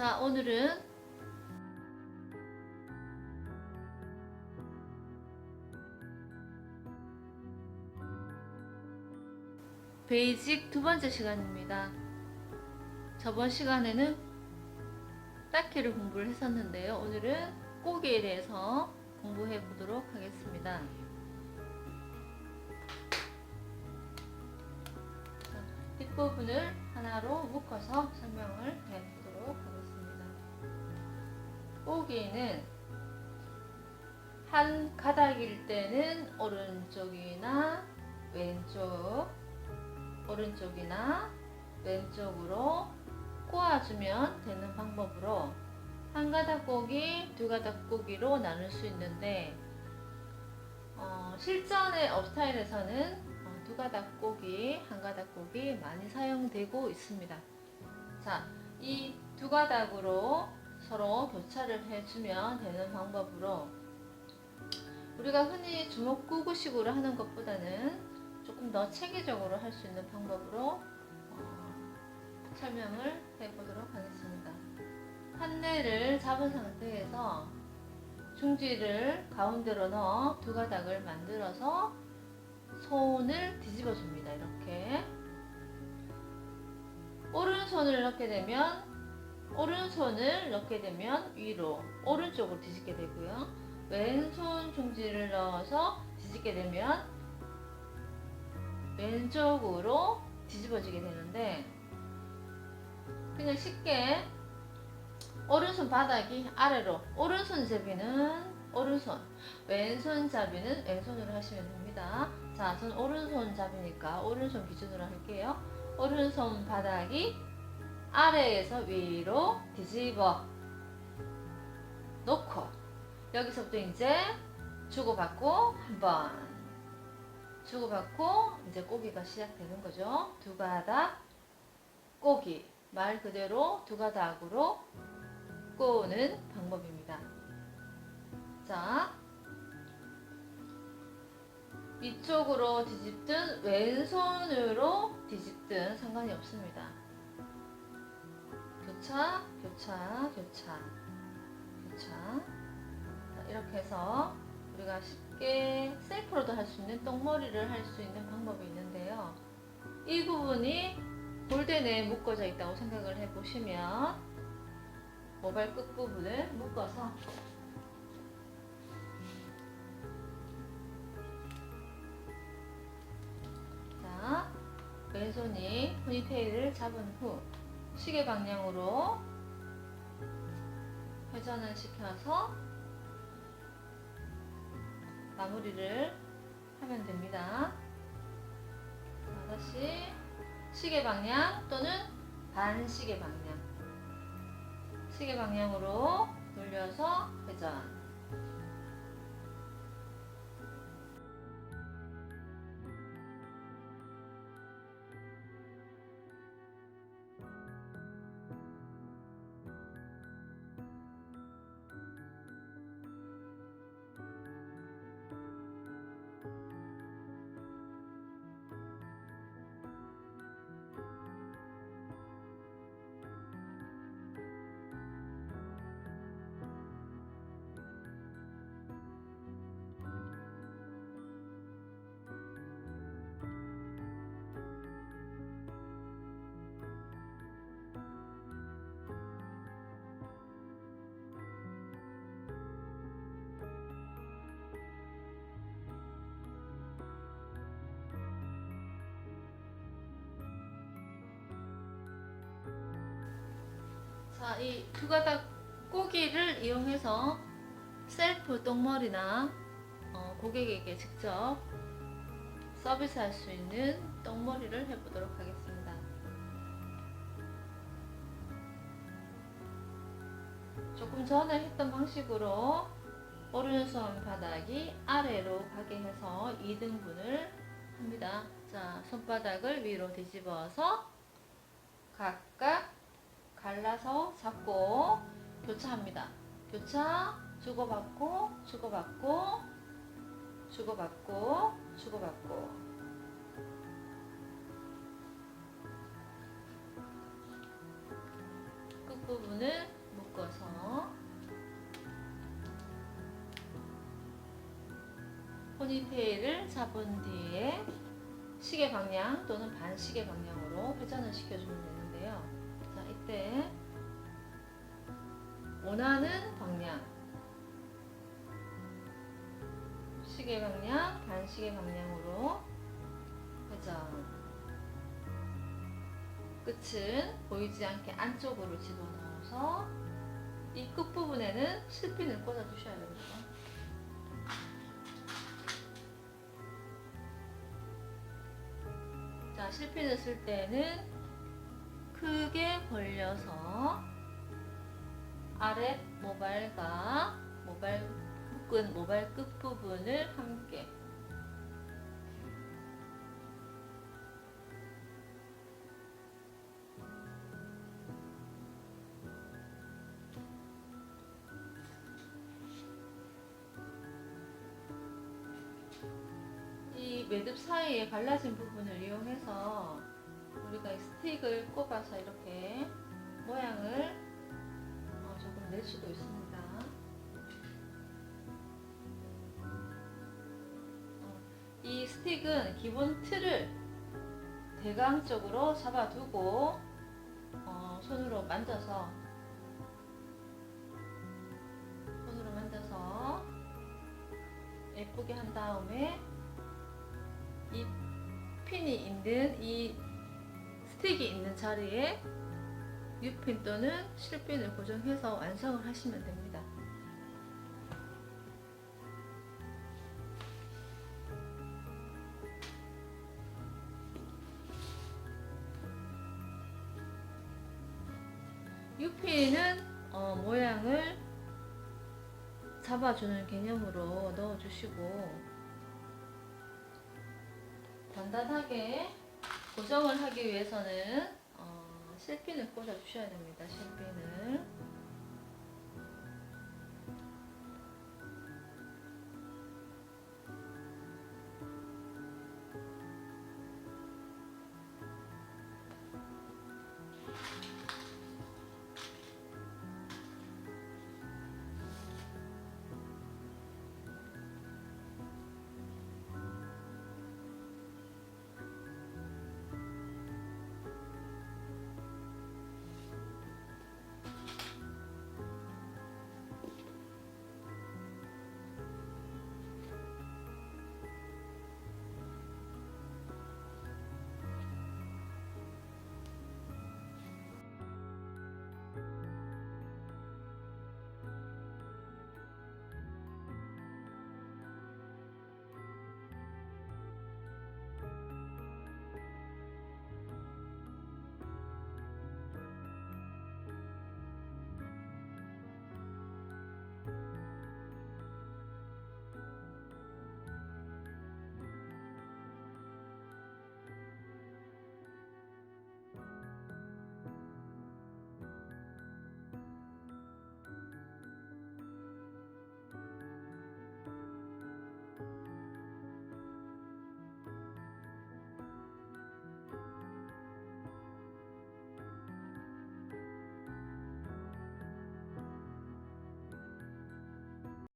자, 오늘은 베이직 두 번째 시간입니다. 저번 시간에는 딱히를 공부를 했었는데요. 오늘은 꼬기에 대해서 공부해 보도록 하겠습니다. 자, 뒷부분을 하나로 묶어서 설명을 해 보도록 하겠습니다. 꼬기는 한 가닥일 때는 오른쪽이나 왼쪽 오른쪽이나 왼쪽으로 꼬아주면 되는 방법으로 한 가닥 꼬기, 두 가닥 꼬기로 나눌 수 있는데 어, 실전의 업스타일에서는 어, 두 가닥 꼬기, 한 가닥 꼬기 많이 사용되고 있습니다. 자, 이 두 가닥으로 서로 교차를 해주면 되는 방법으로 우리가 흔히 주먹 구구식으로 하는 것보다는 조금 더 체계적으로 할 수 있는 방법으로 어, 설명을 해보도록 하겠습니다. 판넬을 잡은 상태에서 중지를 가운데로 넣어 두 가닥을 만들어서 손을 뒤집어 줍니다. 이렇게 오른손을 넣게 되면 오른손을 넣게 되면 위로 오른쪽으로 뒤집게 되고요. 왼손 중지를 넣어서 뒤집게 되면 왼쪽으로 뒤집어지게 되는데 그냥 쉽게 오른손 바닥이 아래로 오른손 잡이는 오른손 왼손 잡이는 왼손으로 하시면 됩니다 자 저는 오른손 잡이니까 오른손 기준으로 할게요 오른손 바닥이 아래에서 위로 뒤집어 놓고 여기서부터 이제 주고받고 한번 주고받고 이제 꼬기가 시작되는 거죠. 두 가닥 꼬기 말 그대로 두 가닥으로 꼬는 방법입니다. 자 이쪽으로 뒤집든 왼손으로 뒤집든 상관이 없습니다. 교차, 교차, 교차, 교차. 자, 이렇게 해서 우리가 쉽게 셀프로도 할 수 있는 똥머리를 할 수 있는 방법이 있는데요. 이 부분이 골덴에 묶어져 있다고 생각을 해보시면 모발 끝부분을 묶어서 자 왼손이 포니테일을 잡은 후 시계 방향으로 회전을 시켜서 마무리를 하면 됩니다. 자, 다시 시계 방향 또는 반시계 방향. 시계 방향으로 돌려서 회전. 자, 이 두 가닥 꼬기를 이용해서 셀프 똥머리나 어, 고객에게 직접 서비스할 수 있는 똥머리를 해보도록 하겠습니다. 조금 전에 했던 방식으로 오른손 바닥이 아래로 가게 해서 2등분을 합니다. 자, 손바닥을 위로 뒤집어서 각각 갈라서 잡고 교차합니다. 교차, 주고받고, 주고받고, 주고받고, 주고받고. 끝부분을 묶어서 포니테일을 잡은 뒤에 시계 방향 또는 반시계 방향으로 회전을 시켜주면 되는데요. 자, 이때 원하는 방향 시계 방향, 반시계 방향으로 회전 끝은 보이지 않게 안쪽으로 집어넣어서 이 끝부분에는 실핀을 꽂아 주셔야 됩니다. 자, 실핀을 쓸 때는 크게 벌려서 아래 모발과 모발 끝, 모발 끝 부분을 함께. 이 매듭 사이에 갈라진 부분을 이용해서 우리가 이 스틱을 꼽아서 이렇게 모양을 어, 조금 낼 수도 있습니다. 어, 이 스틱은 기본 틀을 대강적으로 잡아두고 어, 손으로 만져서 손으로 만져서 예쁘게 한 다음에 이 핀이 있는 이 스틱이 있는 자리에 U핀 또는 실핀을 고정해서 완성을 하시면 됩니다. U핀은 어, 모양을 잡아주는 개념으로 넣어주시고 단단하게 고정을 하기 위해서는 어, 실핀을 꽂아 주셔야 됩니다. 실핀을